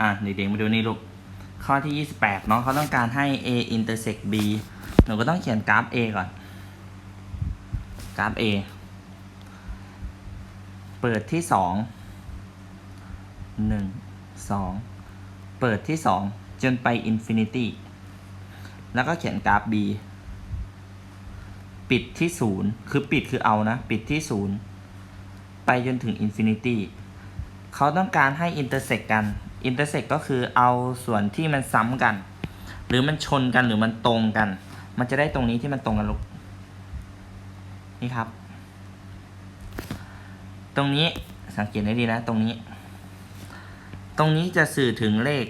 อะเด็กๆมาดูนี่ลูกข้อที่ 28เนาะเขาต้องการให้ a intersect b หนูก็ต้องเขียนกราฟ a ก่อน กราฟ a เปิดที่สองหนึ่งสองเปิดที่สองจนไป infinity แล้วก็เขียนกราฟ b ปิดที่ศูนย์คือปิดคือเอานะ ปิดที่ศูนย์ไปจนถึง infinity เขาต้องการให้ intersect กัน intersect ก็คือเอาส่วนที่มันซ้ำกัน หรือมันชนกันหรือมันตรงกัน มันจะได้ตรงนี้ที่มันตรงกันลูกนี่ครับ ตรงนี้สังเกตให้ดีนะ ตรงนี้ ตรงนี้จะสื่อถึงเลข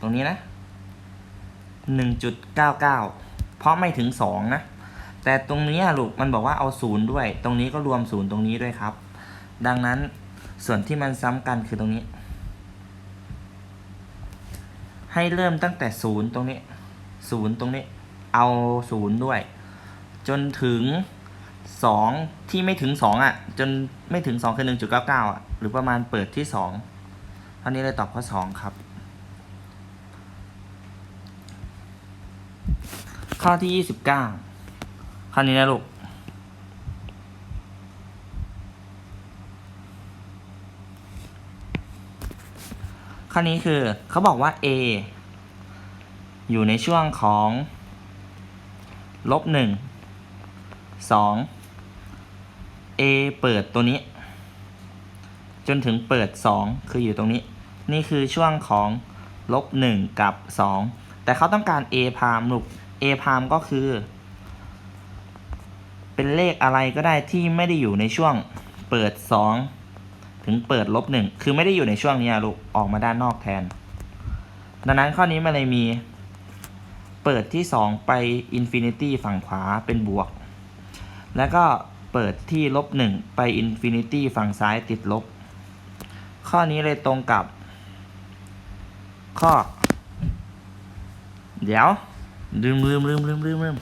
ตรงนี้นะหนึ่งจุดเก้าเก้าเพราะไม่ถึงสองนะ แต่ตรงนี้ลูกมันบอกว่าเอาศูนย์ด้วย ตรงนี้ก็รวมศูนย์ตรงนี้ด้วยครับ ดังนั้น ส่วนที่มันซ้ำกันคือตรงนี้ ให้เริ่มตั้งแต่ศูนย์ตรงนี้ศูนย์ตรงนี้ เอาศูนย์ด้วย จนถึงสองที่ไม่ถึงสองอะ จนไม่ถึงสองคือหนึ่งจุดเก้าเก้าอะ หรือประมาณเปิดที่สองเท่านี้เลยตอบข้อสองครับ ข้อที่ยี่สิบเก้าข้อนี้นะลูก ข้อนี้คือเขาบอกว่า a อยู่ในช่วงของลบหนึ่งสอง a เปิดตัวนี้ จนถึงเปิดสองคืออยู่ตรงนี้ นี่คือช่วงของลบหนึ่งกับสองแต่เขาต้องการ a พามลูก a พามก็คือ เป็นเลขอะไรก็ได้ที่ไม่ได้อยู่ในช่วงเปิดสอง ถึงเปิดลบหนึ่งคือไม่ได้อยู่ในช่วงนี้ลูกออกมาด้านนอกแทน ดังนั้นข้อนี้มันเลยมี เปิดที่ 2 ไปอินฟินิตี้ฝั่งขวาเป็นบวก แล้วก็เปิดที่ลบหนึ่งไปอินฟินิตี้ฝั่งซ้ายติดลบ ข้อนี้เลยตรงกับ ข้อ เดี๋ยวลืมลืมลืมลืมลืมลืม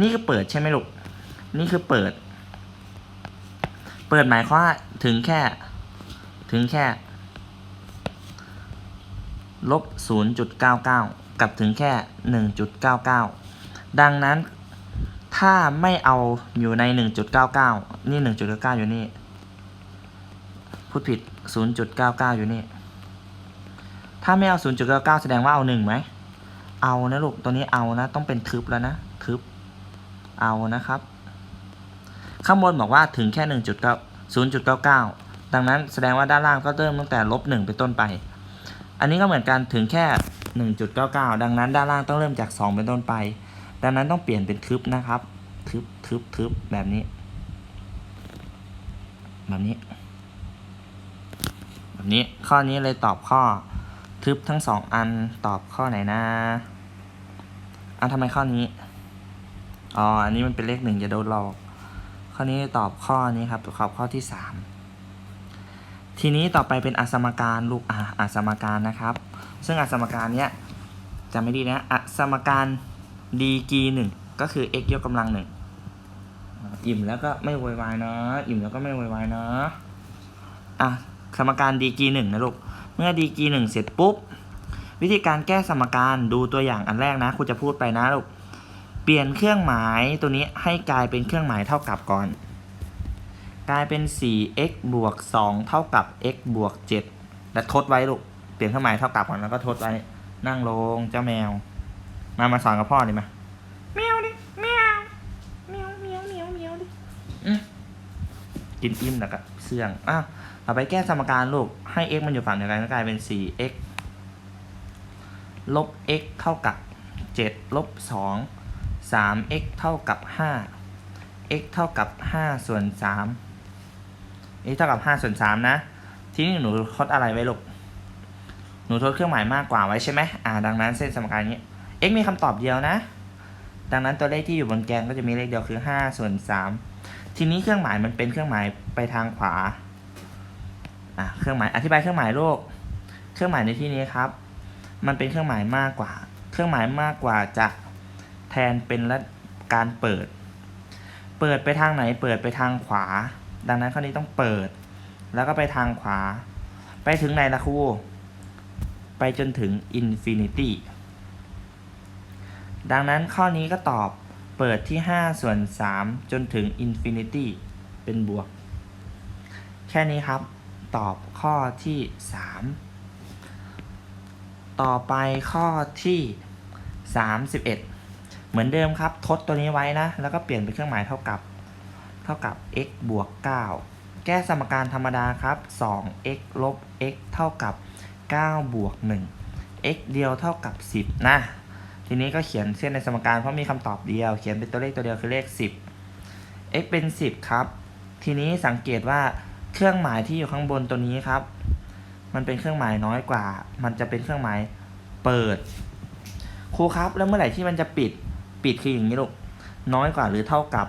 นี่คือเปิดใช่ไหมลูก นี่คือเปิด เปิดหมายความถึงแค่ ถึงแค่ ลบ 0.99 กับถึงแค่ 1.99 ดังนั้นถ้าไม่เอาอยู่ใน 1.99 นี่ 1.99 อยู่นี่ พูดผิด 0.99 อยู่นี่ ถ้าไม่เอา 0.99 แสดงว่าเอา1ไหม เอานะลูก ตัวนี้เอานะ ต้องเป็นทึบแล้วนะ ทึบ เอานะครับ ข้างบนบอกว่าถึงแค่ 1.9 0.99 ดังนั้นแสดงว่าด้านล่างก็เริ่มตั้งแต่ลบ1เป็นต้นไป อันนี้ก็เหมือนกันถึงแค่ 1.99 ดังนั้นด้านล่างต้องเริ่มจาก 2 เป็นต้นไป ดังนั้นต้องเปลี่ยนเป็นทึบนะครับทึบทึบทึบแบบนี้ แบบนี้ แบบนี้ข้อนี้เลยตอบข้อทึบทั้งสองอันตอบข้อไหนนะอะทำไมข้อนี้อ๋ออันนี้มันเป็นเลขหนึ่งอย่าโดนหลอก ข้อนี้ตอบข้อนี้ครับตอบข้อที่สาม ทีนี้ต่อไปเป็นอสมการลูกอะอสมการนะครับ ซึ่งอสมการเนี้ยจำไม่ดีนะอสมการดีกีหนึ่งก็คือ x ยกกำลังหนึ่งอิ่มแล้วก็ไม่โวยวายเนาะอิ่มแล้วก็ไม่โวยวายเนาะอะสมการดีกีหนึ่งนะลูกเมื่อดีกีหนึ่งเสร็จปุ๊บ วิธีการแก้สมการดูตัวอย่างอันแรกนะครูจะพูดไปนะลูกเปลี่ยนเครื่องหมายตัวนี้ให้กลายเป็นเครื่องหมายเท่ากับก่อน กลายเป็น 4x บวก 2 เท่ากับ x บวก 7 และทดไว้ลูก เปลี่ยนเครื่องหมายเท่ากับก่อนแล้วก็ทดไว้ นั่งลงเจ้าแมว มามาสอนกับพ่อดิมาแมวดิแมวแมวแมวแมวแมวดิอืมกินอิ่มแล้วก็เสื่องอะเอาไปแก้สมการลูก ให้ x มันอยู่ฝั่งเดียวกันก็กลายเป็น 4x ลบ x เท่ากับ 7 ลบ 2 3x เท่ากับ 5 x เท่ากับ 5 ส่วน 3 x เท่ากับ5ส่วน3นะ ทีนี้หนูทดอะไรไว้ลูก หนูทดเครื่องหมายมากกว่าไว้ใช่ไหมอ่า ดังนั้นเส้นสมการนี้ x มีคำตอบเดียวนะ ดังนั้นตัวเลขที่อยู่บนแกนก็จะมีเลขเดียวคือ5ส่วน3ทีนี้เครื่องหมายมันเป็นเครื่องหมายไปทางขวา อะ เครื่องหมาย อธิบายเครื่องหมายลูกเครื่องหมายในที่นี้ครับ มันเป็นเครื่องหมายมากกว่า เครื่องหมายมากกว่าจะแทนเป็นการเปิด เปิดไปทางไหน เปิดไปทางขวา ดังนั้นข้อนี้ต้องเปิด แล้วก็ไปทางขวา ไปถึงไหนนะครู ไปจนถึงอินฟินิตี้ดังนั้นข้อนี้ก็ตอบเปิดที่ 5 ส่วน 3 จนถึงอินฟินิตี้เป็นบวก แค่นี้ครับตอบข้อที่ 3 ต่อไปข้อที่ 31 เหมือนเดิมครับ ทดตัวนี้ไว้นะ แล้วก็เปลี่ยนเป็นเครื่องหมายเท่ากับ ท่ากับ x บวก 9 แก้สมการธรรมดาครับ 2x ลบ x เท่ากับ 9 บวก 1 x เดียวเท่ากับ 10 นะ ทีนี้ก็เขียนเส้นในสมการเพราะมีคำตอบเดียว เขียนเป็นตัวเลขตัวเดียวคือเลข 10 x เป็น 10 ครับ ทีนี้สังเกตว่าเครื่องหมายที่อยู่ข้างบนตัวนี้ครับ มันเป็นเครื่องหมายน้อยกว่า มันจะเป็นเครื่องหมายเปิด ครูครับ แล้วเมื่อไหร่ที่มันจะปิด ปิดคืออย่างนี้ลูก น้อยกว่าหรือเท่ากับ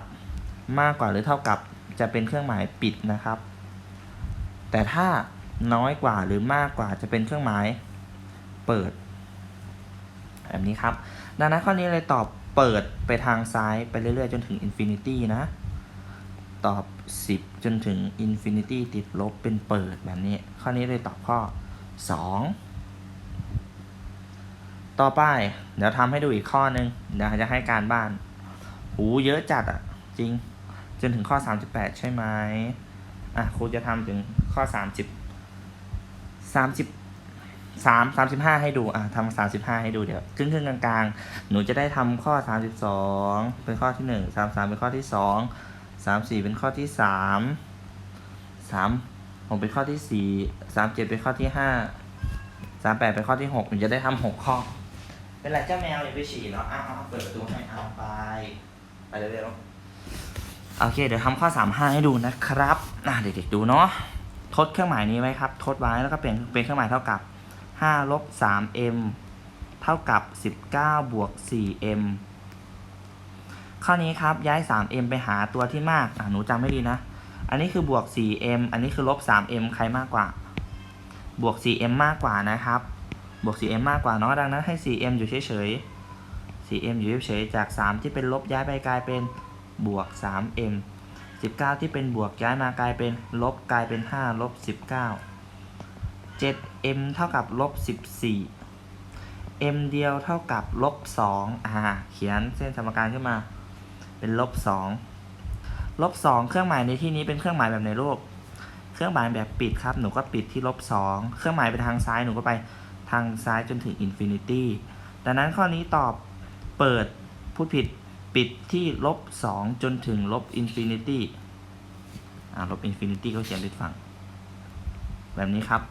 มากกว่าหรือเท่ากับจะเป็นเครื่องหมายปิดนะครับ แต่ถ้าน้อยกว่าหรือมากกว่าจะเป็นเครื่องหมายเปิดแบบนี้ครับ ดังนั้นข้อนี้เลยตอบเปิดไปทางซ้ายไปเรื่อยๆ จนถึงอินฟินิตี้นะ ตอบ 10 จนถึงอินฟินิตี้ติดลบเป็นเปิดแบบนี้ ข้อนี้เลยตอบข้อ 2 ต่อไปเดี๋ยวทำให้ดูอีกข้อหนึ่งเดี๋ยวจะให้การบ้าน หูเยอะจัดอะจริง จนถึงข้อ 38 ใช่ไหมอะครูจะทำถึงข้อ 30 30สามสามสิบห้าให้ดู อะทำสามสิบห้าให้ดูเดี๋ยวครึ่งครึ่งกลางๆ หนูจะได้ทำข้อสามสิบสองเป็นข้อที่หนึ่งสามสามเป็นข้อที่สองสามสี่เป็นข้อที่สามสามเป็นข้อที่สี่สามเจ็ดเป็นข้อที่ห้าสามแปดเป็นข้อที่หกหนูจะได้ทำหกข้อ เป็นไรเจ้าแมวอย่าไปฉี่เนาะอ้าวเอาเปิดประตูให้เอาไป ไปเร็วๆ โอเค เดี๋ยวทำข้อสามห้าให้ดูนะครับอะเด็กๆดูเนาะทดเครื่องหมายนี้ไว้ครับ ทดไว้แล้วก็เปลี่ยนเป็นเครื่องหมายเท่ากับ5ลบ 3m เท่ากับ 19 บวก 4m ข้อนี้ครับย้าย 3m ไปหาตัวที่มากอะหนูจำไม่ดีนะ อันนี้คือบวก 4m อันนี้คือลบ 3m ใครมากกว่า บวก 4m มากกว่านะครับ บวก 4m มากกว่าเนาะดังนั้นให้ 4m อยู่เฉยๆ 4m อยู่เฉยๆจาก 3 ที่เป็นลบย้ายไปกลายเป็น บวก 3m 19 ที่เป็นบวกย้ายมากลายเป็นลบกลายเป็น 5 ลบ 19 7m เท่ากับลบ 14 m เดียวเท่ากับลบ 2 อ่า เขียนเส้นสมการขึ้นมา เป็นลบ 2 ลบ 2 เครื่องหมายในที่นี้เป็นเครื่องหมายแบบในรูป เครื่องหมายแบบปิดครับ หนูก็ปิดที่ลบ 2 เครื่องหมายไปทางซ้าย หนูก็ไปทางซ้ายจนถึงอินฟินิตี้ ดังนั้นข้อนี้ตอบเปิดพูดผิด ปิดที่ลบ2จนถึงลบอินฟินิตี้อ่าลบอินฟินิตี้ก็เขียนด้วยฝั่ง แบบนี้ครับ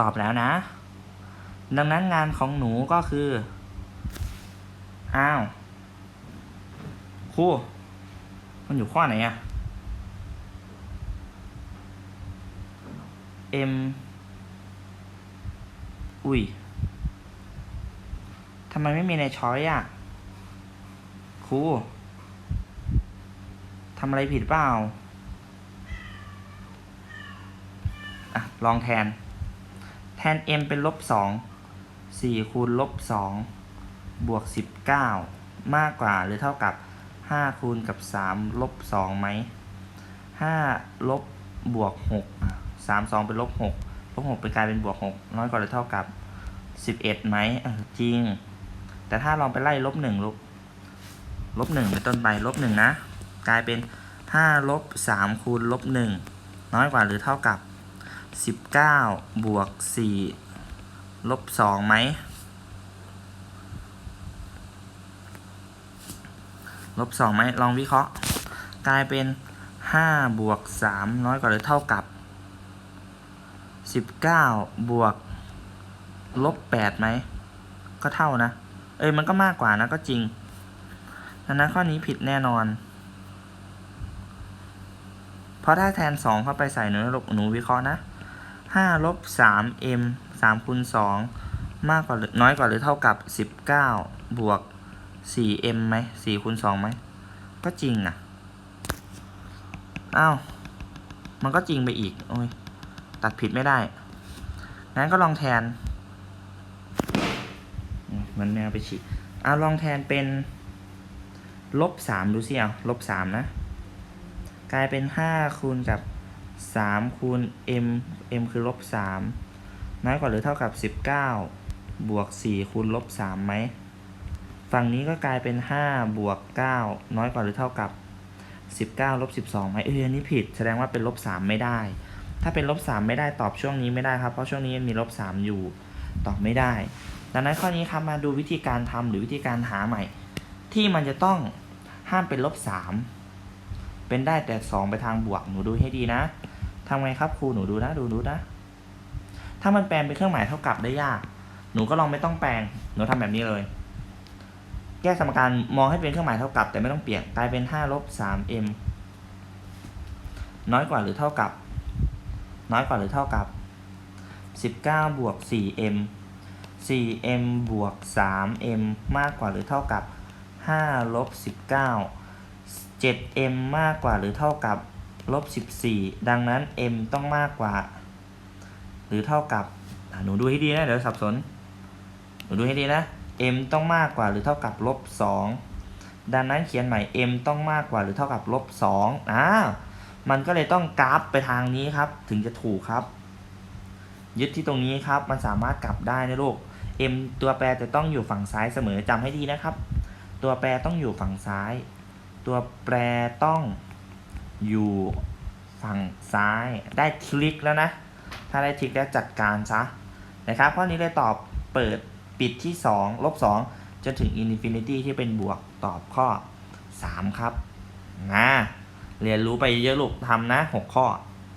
ตอบแล้วนะ ดังนั้นงานของหนูก็คือ อ้าวครูมันอยู่ข้อไหนอะ M อุ้ยทำไมไม่มีในช้อยอะ ครูทำอะไรผิดเปล่าอะลองแทน แทน m เป็นลบสองสี่คูณลบสองบวกสิบเก้ามากกว่าหรือเท่ากับห้าคูณกับสามลบสองไหมห้าลบบวกหกสามสองเป็นลบหกลบหกเป็นกลายเป็นบวกหกน้อยกว่าหรือเท่ากับสิบเอ็ดไหมจริง แต่ถ้าลองไปไล่ลบหนึ่งลบ ลบหนึ่งเป็นต้นไปลบหนึ่งนะ กลายเป็นห้าลบสามคูณลบหนึ่งน้อยกว่าหรือเท่ากับสิบเก้าบวกสี่ลบสองไหม ลบสองไหมลองวิเคราะห์ กลายเป็นห้าบวกสามน้อยกว่าหรือเท่ากับสิบเก้าบวก ลบแปดไหม ก็เท่านะ เอ้ยมันก็มากกว่านะก็จริง ดังนั้นข้อนี้ผิดแน่นอน เพราะถ้าแทนสองเข้าไปใส่หนูลบหนูวิเคราะห์นะห้าลบสาม m สามคูณสองมากกว่าหรือน้อยกว่าหรือเท่ากับสิบเก้าบวกสี่ m ไหมสี่คูณสองไหม ก็จริงนะอ้าว มันก็จริงไปอีก โอ้ย ตัดผิดไม่ได้ งั้นก็ลองแทน เหมันแมวไปฉีกเอาลองแทนเป็น ลบสามดูสิเอาลบสามนะ กลายเป็นห้าคูณกับสามคูณ m m คือลบสามน้อยกว่าหรือเท่ากับสิบเก้าบวกสี่คูณลบสามไหมฝั่งนี้ก็กลายเป็นห้าบวกเก้าน้อยกว่าหรือเท่ากับสิบเก้าลบสิบสองไหมเอออันนี้ผิดแสดงว่าเป็นลบสามไม่ได้ ถ้าเป็นลบสามไม่ได้ตอบช่วงนี้ไม่ได้ครับ เพราะช่วงนี้มีลบสามอยู่ตอบไม่ได้ ดังนั้นข้อนี้ครับมาดูวิธีการทำหรือวิธีการหาใหม่ ที่มันจะต้องห้ามเป็นลบสามเป็นได้แต่สองไปทางบวกหนูดูให้ดีนะทำไงครับครูหนูดูนะดูดูนะ ถ้ามันแปลงเป็นเครื่องหมายเท่ากับได้ยาก หนูก็ลองไม่ต้องแปลง หนูทำแบบนี้เลย แก้สมการมองให้เป็นเครื่องหมายเท่ากับ แต่ไม่ต้องเปลี่ยนกลายเป็น5ลบ 3m น้อยกว่าหรือเท่ากับ น้อยกว่าหรือเท่ากับ19บวก 4m 4m บวก 3m มากกว่าหรือเท่ากับ 5ลบ19 7m มากกว่าหรือเท่ากับลบ14 ดังนั้น m ต้องมากกว่า หรือเท่ากับหนูดูให้ดีนะ เดี๋ยวสับสน หนูดูให้ดีนะ m ต้องมากกว่าหรือเท่ากับลบ2ดังนั้นเขียนใหม่ m ต้องมากกว่าหรือเท่ากับลบ2อ้ามันก็เลยต้องกราฟไปทางนี้ครับ ถึงจะถูกครับ ยึดที่ตรงนี้ครับ มันสามารถกลับได้นะลูก m ตัวแปรจะต้องอยู่ฝั่งซ้ายเสมอจำให้ดีนะครับ ตัวแปรต้องอยู่ฝั่งซ้าย ตัวแปรต้องอยู่ฝั่งซ้าย ได้ทริกแล้วนะ ถ้าได้ทริกแล้วจัดการซะนะครับ ข้อนี้เลยตอบเปิดปิดที่ 2 ลบ 2 จนถึง infinity ที่เป็นบวกตอบข้อ 3 ครับนะเรียนรู้ไปเยอะลูกทำนะ 6 ข้อ